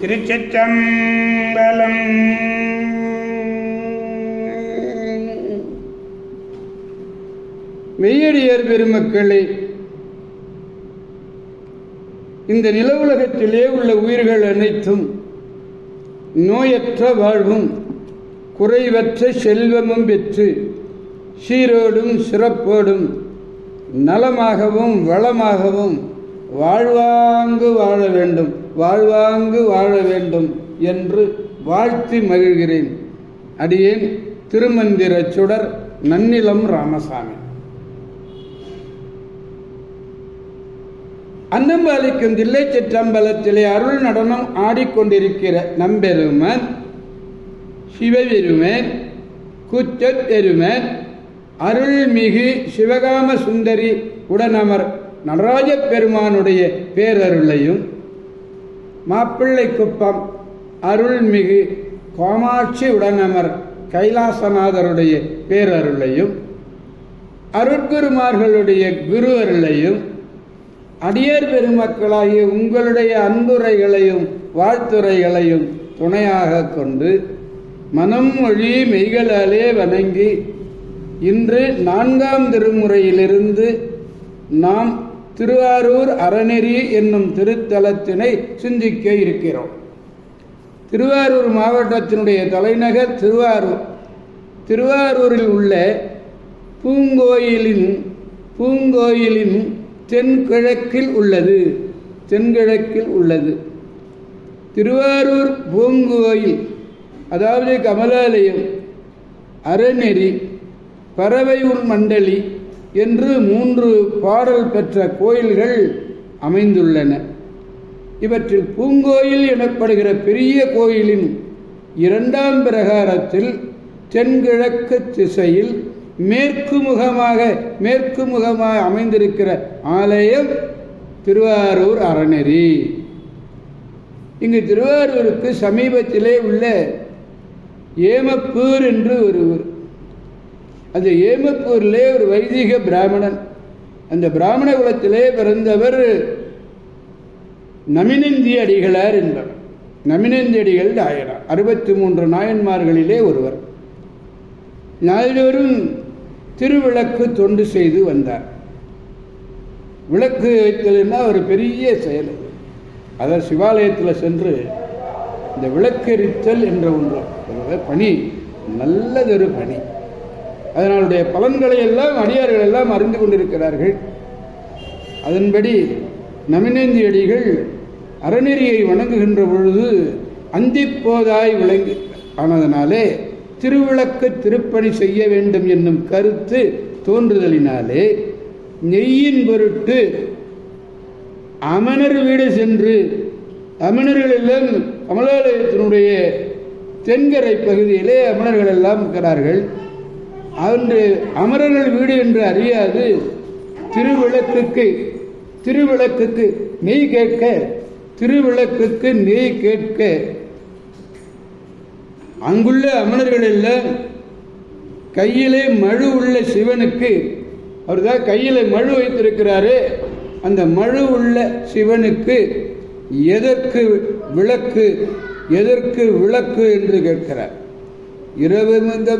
திருச்சிற்றம்பலம். மெய்யடியர் பெருமக்களே இந்த நில உலகத்திலே உள்ள உயிர்கள் அனைத்தும் நோயற்ற வாழ்வும் குறைவற்ற செல்வமும் பெற்று சீரோடும் சிறப்போடும் நலமாகவும் வளமாகவும் வாழ்வாங்கு வாழ வேண்டும். வாழ்வாங்கு வாழ வேண்டும் என்று வாழ்த்தி மகிழ்கிறேன். அடியேன் திருமந்திர சுடர் நன்னிலம் ராமசாமி. அன்னம்பாலிக்கும் தில்லை சிற்றம்பலத்திலே அருள் நடனம் ஆடிக்கொண்டிருக்கிற நம்பெருமன் சிவபெருமன் குச்சப்பெருமன் அருள்மிகு சிவகாம சுந்தரி உடனமர் நடராஜ பெருமானுடைய பேரருளையும் மாப்பிள்ளை குப்பம் அருள்மிகு காமாட்சி உடனமர் கைலாசநாதருடைய பேரருளையும் அருட்குருமார்களுடைய குரு அருளையும் அடியர் பெருமக்களாகிய உங்களுடைய அன்புரைகளையும் வாழ்த்துரைகளையும் துணையாக கொண்டு மனம் மொழி மெய்களாலே வணங்கி இன்று நான்காம் திருமுறையிலிருந்து நாம் திருவாரூர் அறநெறி என்னும் திருத்தலத்தினை சிந்திக்க இருக்கிறோம். திருவாரூர் மாவட்டத்தினுடைய தலைநகர் திருவாரூர். திருவாரூரில் உள்ள பூங்கோயிலின் பூங்கோயிலின் தென்கிழக்கில் உள்ளது. தென்கிழக்கில் உள்ளது. திருவாரூர் பூங்கோயில் அதாவது கமலாலயம் அறநெறி பறவையூர் மண்டலி என்று மூன்று பாடல் பெற்ற கோயில்கள் அமைந்துள்ளன. இவற்றில் பூங்கோயில் எனப்படுகிற பெரிய கோயிலின் இரண்டாம் பிரகாரத்தில் தென்கிழக்கு திசையில் மேற்கு முகமாக மேற்கு முகமாக அமைந்திருக்கிற ஆலயம் திருவாரூர் அறநெறி. இங்கு திருவாரூருக்கு சமீபத்திலே உள்ள ஏமப்பூர் என்று ஒரு ஊர் அந்த ஏமப்பூரிலே ஒரு வைதிக பிராமணன். அந்த பிராமண குலத்திலே பிறந்தவர் நமினந்தி அடிகளார் என்பவர். நமினந்தி அடிகள் நாயனார் அறுபத்தி மூன்று நாயன்மார்களிலே ஒருவர். நாள்தோறும் திருவிளக்கு தொண்டு செய்து வந்தார். விளக்கு வைத்தல்னா ஒரு பெரிய செயல். அதை அதாவது சிவாலயத்தில் சென்று இந்த விளக்கெரித்தல் என்ற ஒன்று. பணி. நல்லதொரு பணி. அதனாலுடைய பலன்களை எல்லாம் அடியார்கள் எல்லாம் அறிந்து கொண்டிருக்கிறார்கள். அதன்படி நமினேந்தி அடிகள் அறநெறியை வணங்குகின்ற பொழுது அந்திப்போதாய் விளங்கி ஆனதனாலே திருவிளக்கு திருப்பணி செய்ய வேண்டும் என்னும் கருத்து தோன்றுதலினாலே நெய்யின் பொருட்டு அமனர் வீடு சென்று அமனர்கள் கமலாலயத்தினுடைய தென்கரை பகுதியிலே அமனர்கள் எல்லாம் இருக்கிறார்கள். அன்று அமரர்கள் வீடு என்று அறியாது. திருவிளக்குக்கு திருவிளக்குக்கு நெய் கேட்க திருவிளக்குக்கு நெய் கேட்க. அங்குள்ள அமரர்கள் எல்லாம் கையிலே மழு உள்ள சிவனுக்கு அவர் தான் கையில் மழு வைத்திருக்கிறாரு. அந்த மழு உள்ள சிவனுக்கு எதற்கு விளக்கு எதற்கு விளக்கு என்று கேட்கிறார். இரவு இந்த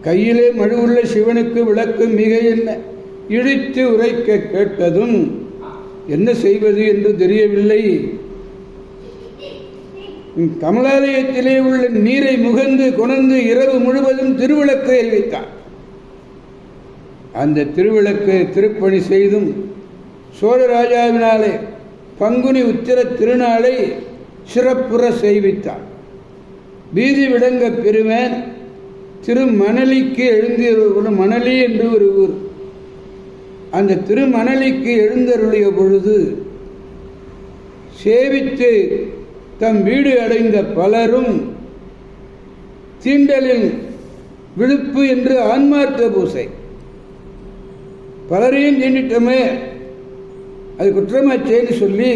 கையிலே மழு சிவனுக்கு விளக்கு மிக என்ன? இழித்து உரைக்க கேட்டதும் என்ன செய்வது என்று தெரியவில்லை. கமலாலயத்திலே உள்ள நீரை முகந்து கொணர்ந்து இரவு முழுவதும் திருவிளக்கு எரிவித்தார் அந்த திருவிளக்கு திருப்பணி செய்தும் சோழராஜாவினாலே பங்குனி உத்திர திருநாளை சிறப்புற செய்வித்தார் வீதி விளங்க பெருமன் திருமணலிக்கு எழுந்திய மணலி என்று ஒரு ஊர். அந்த திருமணலிக்கு எழுந்தருளிய பொழுது சேவித்து தம் வீடு அடைந்த பலரும் தீண்டலில் விழுப்பு என்று ஆன்மார்த்த பூசை. பலரையும் தீண்டிட்டோமே அது குற்றமாச்சேன்னு சொல்லி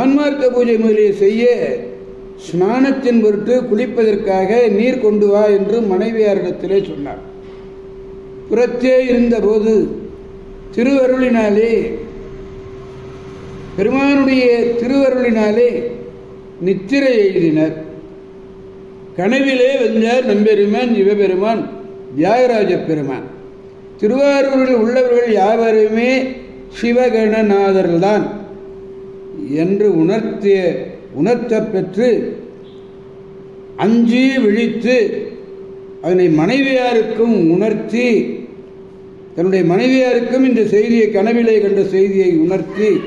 ஆன்மார்த்த பூஜை முதலிய செய்ய ஸ்நானத்தின் பொருட்டு குளிப்பதற்காக நீர் கொண்டு வா என்று மனைவியாரிடத்திலே சொன்னார். புறத்தே இருந்தபோது திருவருளினாலே பெருமானுடைய திருவருளினாலே நித்திரை எழுதினர். கனவிலே வந்தார் நம்பெருமான் சிவபெருமான் தியாகராஜ பெருமான். திருவாரூரில் உள்ளவர்கள் யாவருமே சிவகணநாதர்தான் என்று உணர்த்திய உணர்த்த பெற்று அஞ்சி விழித்து அதனை மனைவியாருக்கும் உணர்த்தி தன்னுடைய மனைவியாருக்கும் இந்த செய்தியை கனவிலே கண்ட செய்தியை உணர்த்தி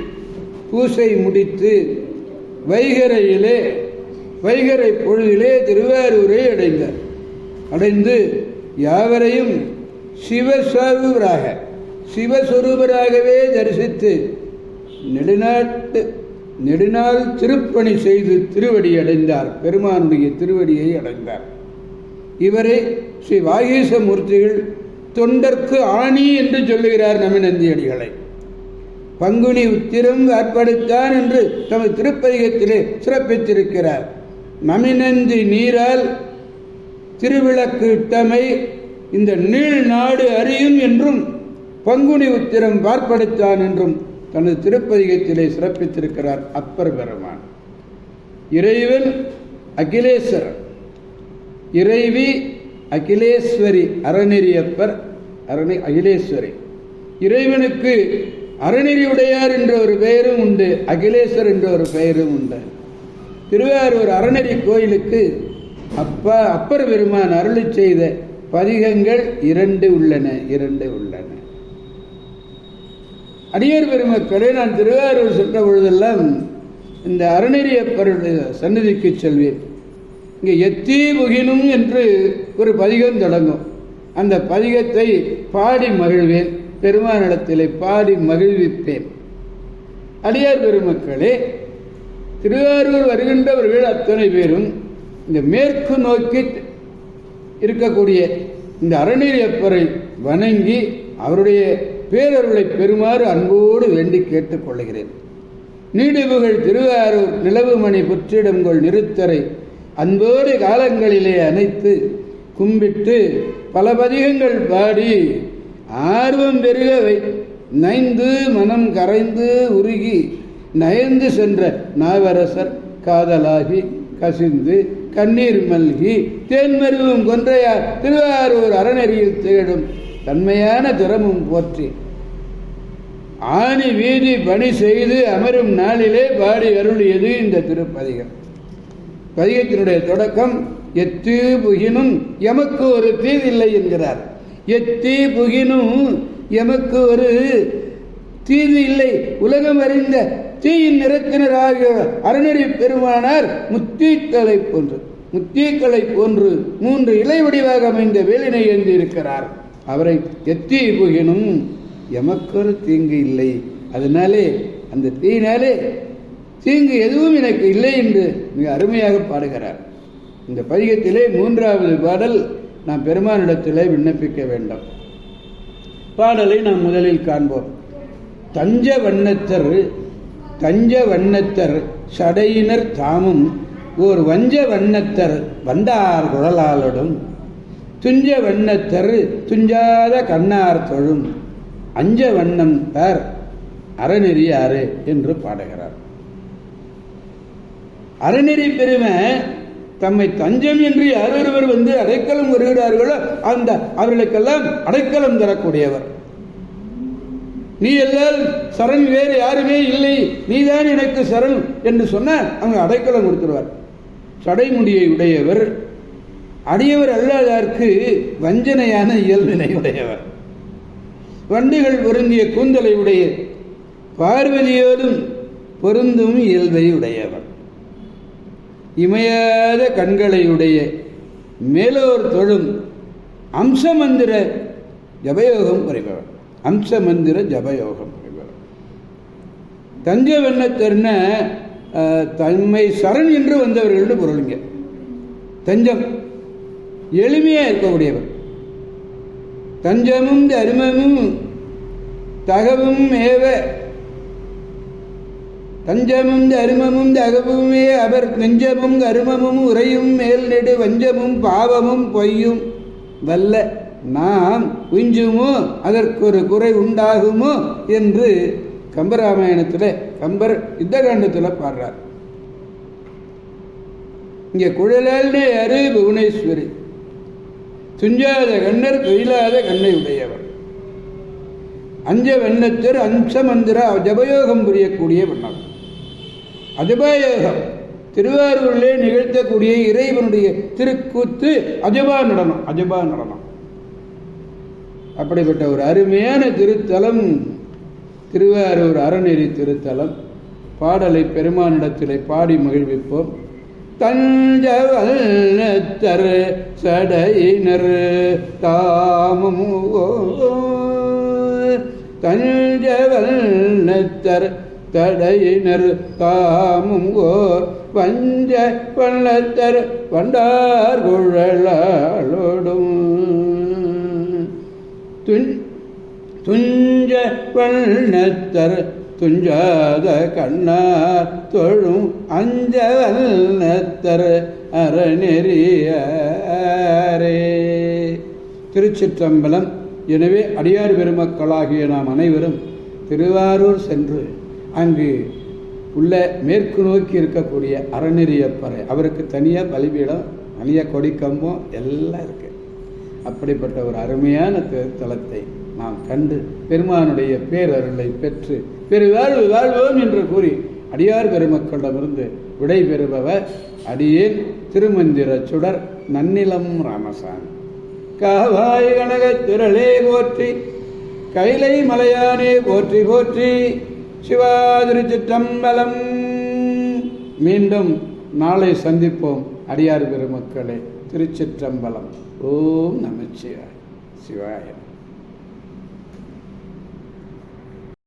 பூசை முடித்து வைகரையிலே வைகரை பொழுதிலே திருவாரூரை அடைந்தார். அடைந்து யாவரையும் சிவஸ்வரூபராக சிவஸ்வரூபராகவே தரிசித்து நெடுநாட்டு நெடுநாள் திருப்பணி செய்து திருவடி அடைந்தார். பெருமானுடைய திருவடியை அடைந்தார். இவரை ஸ்ரீ வாகீசமூர்த்திகள் தொண்டர்க்கு ஆணி என்று சொல்லுகிறார் நமிநந்தியடிகளை. பங்குனி உத்திரம் ஆட்படுத்தான் என்று தமது திருப்பதிகத்திலே சிறப்பித்திருக்கிறார். நமிநந்தி நீரால் திருவிளக்கு இட்டமை இந்த நீள் நாடு அறியும் என்றும் பங்குனி உத்திரம் பார்ப்படுத்தான் என்றும் தனது திருப்பதிகத்திலே சிறப்பித்திருக்கிறார் அப்பர் பெருமான். இறைவன் அகிலேஸ்வரன் இறைவி அகிலேஸ்வரி அறநெறியப்பர் அரணி அகிலேஸ்வரி. இறைவனுக்கு அறநெறியுடையார் என்ற ஒரு பெயரும் உண்டு அகிலேஸ்வர் என்ற ஒரு பெயரும் உண்டு. திருவாரூர் அறநெறி கோயிலுக்கு அப்பா அப்பர் பெருமான் அருளி செய்த பதிகங்கள் இரண்டு உள்ளன இரண்டு உள்ளன. அடியார் பெருமக்களை நான் திருவாரூர் சென்ற பொழுதெல்லாம் இந்த அறநெறியப்பருடைய சன்னதிக்கு செல்வேன். இங்கே எத்தி முகினும் என்று ஒரு பதிகம் தொடங்கும். அந்த பதிகத்தை பாடி மகிழ்வேன் பெருமானிடத்திலே பாடி மகிழ்விப்பேன். அடியார் பெருமக்களே திருவாரூர் வருகின்றவர்கள் அத்தனை பேரும் இந்த மேற்கு நோக்கி இருக்கக்கூடிய இந்த அறநீரியப்பரை வணங்கி அவருடைய பேரருளை பெறுமாறு அன்போடு வேண்டி கேட்டுக்கொள்கிறேன் நீடுபுகள் திருவாரூர் நிலவுமணி புற்றிடங்கொள் நிறுத்தரை அன்போடு காலங்களிலே அணைத்து கும்பிட்டு பல பதிகங்கள் பாடி ஆர்வம் பெருகவை நைந்து மனம் கரைந்து உருகி நயந்து சென்ற நாவரசர் காதலாகி கசிந்து கண்ணீர் மல்கி தேன்மருவும் கொன்றையார் திருவாரூர் அறநெறியில் தேடும் தன்மையான திறமும் போற்றி. ஆணி வீதி பணி செய்து அமரும் நாளிலே பாடி அருளியது இந்த திருப்பதிகம். பதிகத்தினுடைய தொடக்கம் எத்து புகினும் எமக்கு ஒரு தீதில்லை என்கிறார். எத்தி புகினும் எமக்கு ஒரு தீது இல்லை. உலகம் அறிந்த தீயின் நிறத்தினராக அறநெறி பெருமானார் முத்தீக்களை போன்று முத்தீக்களை போன்று மூன்று இலை வடிவாக அமைந்த வேலினை ஏந்தி அவரை எத்தி புகினும் எமக்கொரு தீங்கு இல்லை. அதனாலே அந்த தீயினாலே தீங்கு எதுவும் எனக்கு இல்லை என்று மிக அருமையாக பாடுகிறார். இந்த பதிகத்திலே மூன்றாவது பாடல் நாம் பெருமானிடத்திலே விண்ணப்பிக்க வேண்டும். பாடலை நாம் முதலில் காண்போம். தஞ்ச வண்ணத்தர் தஞ்ச வண்ணத்தர் சடையினர் தாமும் ஓர் வஞ்ச வண்ணத்தர் வண்டார் குழலாளுடன் துஞ்ச வண்ணத்தரு துஞ்சாத கண்ணார் தொழும். அஞ்ச வண்ணம் தர் அறநெறியாறு என்று பாடுகிறார். அறநெறி பெருமை தம்மை தஞ்சம் என்று யாரொருவர் வந்து அடைக்கலம் வருகிறார்களோ அந்த அவர்களுக்கெல்லாம் அடைக்கலம் தரக்கூடியவர். நீ எல்லாம் சரண் வேறு யாருமே இல்லை. நீதான் எனக்கு சரண் என்று சொன்ன அவங்க அடைக்கலம் கொடுத்துருவார். சடைமுடியை உடையவர் அடியவர் அல்லாதார்க்கு வஞ்சனையான இயல்பினை உடையவர். வண்டுகள் பொருந்திய கூந்தலை உடைய பார்வதியோடும் பொருந்தும் இயல்பை உடையவர். இமையாத கண்களையுடைய மேலோர் தொழும் அம்சமந்திர ஜபயோகம் புரிபவர் அம்சமந்திர ஜபயோகம் புரிபவர் தஞ்ச வெண்ணத்தர்ன தன்மை சரண் என்று வந்தவர்கள்னு பொருளுங்க. தஞ்சம். எளிமையாக இருக்கக்கூடியவர். தஞ்சமும் தர்மமும் தகவும் ஏவ. தஞ்சமும் அருமமும் தகவுமே அவர் நெஞ்சமும் அருமமும் உரையும் மேல் நெடு வஞ்சமும் பாவமும் பொய்யும் வல்ல. நாம் உஞ்சுமோ? அதற்கு ஒரு குறை உண்டாகுமோ? என்று கம்பராமாயணத்தில் கம்பர் யுத்த காண்டத்தில் பாடுறார். இங்கே குழலால்னே அரு புவனேஸ்வரி. துஞ்சாத கண்ணர் துயிலாத கண்ணை உடையவர் அஞ்ச வெண்ணத்தர் அம்ச மந்திர ஜபயோகம் புரியக்கூடிய வண்ணம். அஜபயோகம் திருவாரூரிலே நிகழ்த்தக்கூடிய இறைவனுடைய திருக்கூத்து அஜபா நடனம் அஜபா நடனம். அப்படிப்பட்ட ஒரு அருமையான திருத்தலம் திருவாரூர் அறநெறி திருத்தலம். பாடலை பெருமானிடத்திலே பாடி மகிழ்விப்போம். தஞ்சவல்லத்தர் சடையினர் தாமமோ தஞ்சவல்லத்தர் தடையினர் தாமும் ஓர் வஞ்ச வல்லத்தர் வண்டார் குழலாளோடும். துஞ்ச வல்லத்தர் துஞ்சாத கண்ணார் தொழும் அஞ்சல் நத்தர் அறநெறியரே. திருச்சிற்றம்பலம். எனவே அடியார் பெருமக்களாகிய நாம் அனைவரும் திருவாரூர் சென்று அங்கு உள்ள மேற்கு நோக்கி இருக்கக்கூடிய அறநெறியப்பறை அவருக்கு தனியாக பலிபீடம் தனியாக கொடிக்கம்பம் எல்லாம் இருக்கு. அப்படிப்பட்ட ஒரு அருமையான தலத்தை நாம் கண்டு பெருமானுடைய பேரருளை பெற்று பெரு வாழ்வு வாழ்வோம் என்று கூறி அடியார் பெருமக்களிடமிருந்து விடை பெறுபவர் அடியேன் திருமந்திர சுடர் நன்னிலம் ராமசாமி. காவாய் கனக திரளே போற்றி கைலை மலையானே போற்றி போற்றி சிவாதிருச்சிற்றம்பலம் மீண்டும் நாளை சந்திப்போம் அடியார் பெருமக்களே திருச்சிற்றம்பலம். ஓம் நமச்சிவாய் சிவாயம்